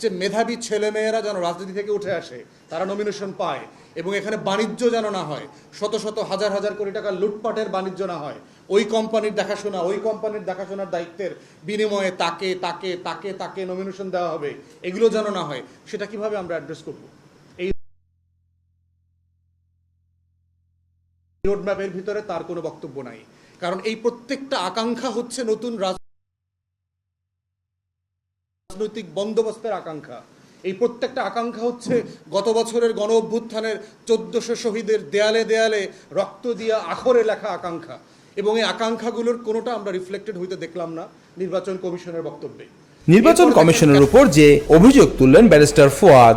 যে মেধাবী ছেলেমেয়েরা যেন রাজনীতি থেকে উঠে আসে, তারা নমিনেশন পায় এবং এখানে বাণিজ্য যেন না হয়, শত শত হাজার হাজার কোটি টাকা লুটপাটের বাণিজ্য না হয়, ওই কোম্পানির দেখাশোনা, ওই কোম্পানির দেখাশোনার দায়িত্বের বিনিময়ে তাকে তাকে তাকে তাকে নমিনেশন দেওয়া হবে, এগুলো যেন না হয়, সেটা কীভাবে আমরা অ্যাড্রেস করব? এই রোডম্যাপের ভিতরে তার কোনো বক্তব্য নাই। কারণ এই প্রত্যেকটা আকাঙ্ক্ষা হচ্ছে নতুন রাজ রাজনৈতিক বন্দোবস্তের আকাঙ্ক্ষা। এই প্রত্যেকটা আকাঙ্ক্ষা হচ্ছে গত বছরের গণ অভ্যুত্থানের চোদ্দশো শহীদের দেয়ালে দেয়ালে রক্ত দিয়া আখরে লেখা আকাঙ্ক্ষা। এবং এই আকাঙ্ক্ষাগুলোর কোনোটা আমরা রিফ্লেক্টেড হইতে দেখলাম না নির্বাচন কমিশনের বক্তব্যে। নির্বাচন কমিশনের উপর যে অভিযোগ তুললেন ব্যারিস্টার ফুয়াদ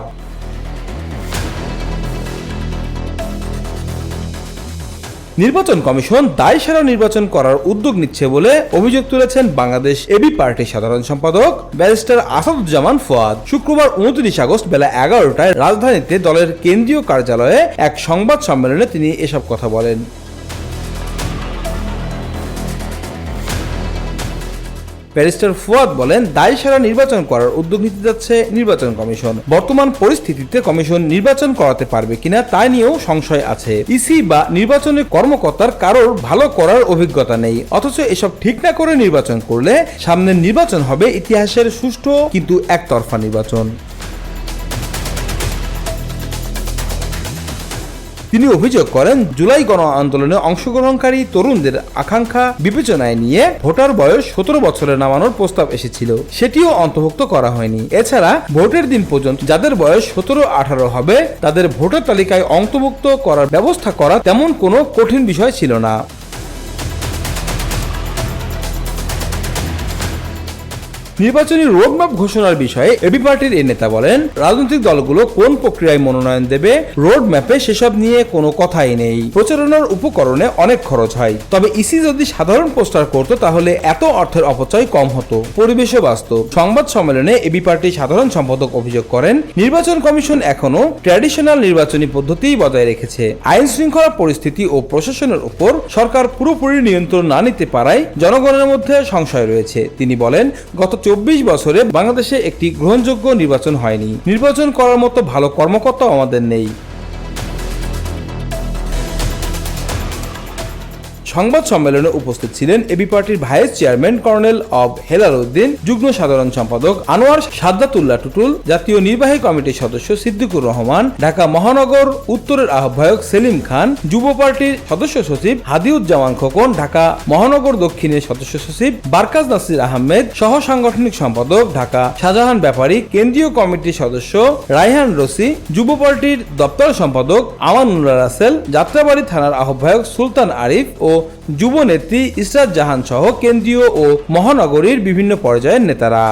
নির্বাচন কমিশন দায় সারা নির্বাচন করার উদ্যোগ নিচ্ছে বলে অভিযোগ তুলেছেন বাংলাদেশ এবি পার্টির সাধারণ সম্পাদক ব্যারিস্টার আসাদুজ্জামান ফোয়াদ। শুক্রবার উনত্রিশ আগস্ট বেলা এগারোটায় রাজধানীতে দলের কেন্দ্রীয় কার্যালয়ে এক সংবাদ সম্মেলনে তিনি এসব কথা বলেন। ব্যারিস্টার ফুয়াদ বলেন, দায় সারা নির্বাচন করার উদ্যোগ নিতে যাচ্ছে নির্বাচন কমিশন। বর্তমান পরিস্থিতিতে কমিশন নির্বাচন করাতে পারবে কিনা তা নিয়েও সংশয় আছে। ইসি বা নির্বাচনের কর্মকর্তার কারোর ভালো করার অভিজ্ঞতা নেই। অথচ এসব ঠিক না করে নির্বাচন করলে সামনের নির্বাচন হবে ইতিহাসের সুষ্ঠু কিন্তু একতরফা নির্বাচন। তিনি অভিযোগ করেন, জুলাই গণ আন্দোলনে অংশগ্রহণকারী তরুণদের আকাঙ্ক্ষা বিবেচনায় নিয়ে ভোটার বয়স সতেরো বছরে নামানোর প্রস্তাব এসেছিল। সেটিও অন্তর্ভুক্ত করা হয়নি। এছাড়া ভোটের দিন পর্যন্ত যাদের বয়স সতেরো আঠারো হবে, তাদের ভোটার তালিকায় অন্তর্ভুক্ত করার ব্যবস্থা করা তেমন কোনো কঠিন বিষয় ছিল না। নির্বাচনী রোডম্যাপ ঘোষণার বিষয়ে এবি পার্টির এই নেতা বলেন, রাজনৈতিক দলগুলো কোন প্রক্রিয়ায় মনোনয়ন দেবে রোড ম্যাপে সেসব নিয়ে কোনো কথাই নেই। প্রচারণার উপকরণে অনেক খরচ হয়। তবে ইসি যদি সাধারণ পোস্টার করত, তাহলে এত অর্থের অপচয় কম হতো। পরিবেশও বাস্তব। সংবাদ সম্মেলনে এবি পার্টির সাধারণ সম্পাদক অভিযোগ করেন, নির্বাচন কমিশন এখনও ট্র্যাডিশনাল নির্বাচনী পদ্ধতিই বজায় রেখেছে। আইন শৃঙ্খলা পরিস্থিতি ও প্রশাসনের উপর সরকার পুরোপুরি নিয়ন্ত্রণ না নিতে পারায় জনগণের মধ্যে সংশয় রয়েছে। তিনি বলেন, গত চব্বিশ বছরে বাংলাদেশে একটি গ্রহণযোগ্য নির্বাচন হয়নি। নির্বাচন করার মতো ভালো কর্মকর্তাও আমাদের নেই। সংবাদ সম্মেলনে উপস্থিত ছিলেন এবি পার্টির ভাইস চেয়ারম্যান কর্নেল অব হেলাল উদ্দিন যুগ্ম সাধারণ সম্পাদক আনোয়ার সাদ্দাতুল্লাহ টুটুল, জাতীয় নির্বাহী কমিটির সদস্য সিদ্দিকুর রহমান, ঢাকা মহানগর উত্তরের আহ্বায়ক সেলিম খান, যুব পার্টির সদস্য সচিব হাদিউজ্জামান খোকন, ঢাকা মহানগর দক্ষিণের সদস্য সচিব বারকাজ নাসির আহমেদ, সহ সাংগঠনিক সম্পাদক ঢাকা শাহজাহান ব্যাপারী, কেন্দ্রীয় কমিটির সদস্য রাইহান রসি যুব পার্টির দপ্তর সম্পাদক আমানুল্লাহ রাসেল, যাত্রাবাড়ি থানার আহ্বায়ক সুলতান আরিফ ও যুব নেত্রী ইসরাত জাহান সহ কেন্দ্রীয় ও মহানগরীর বিভিন্ন পর্যায়ের নেতারা।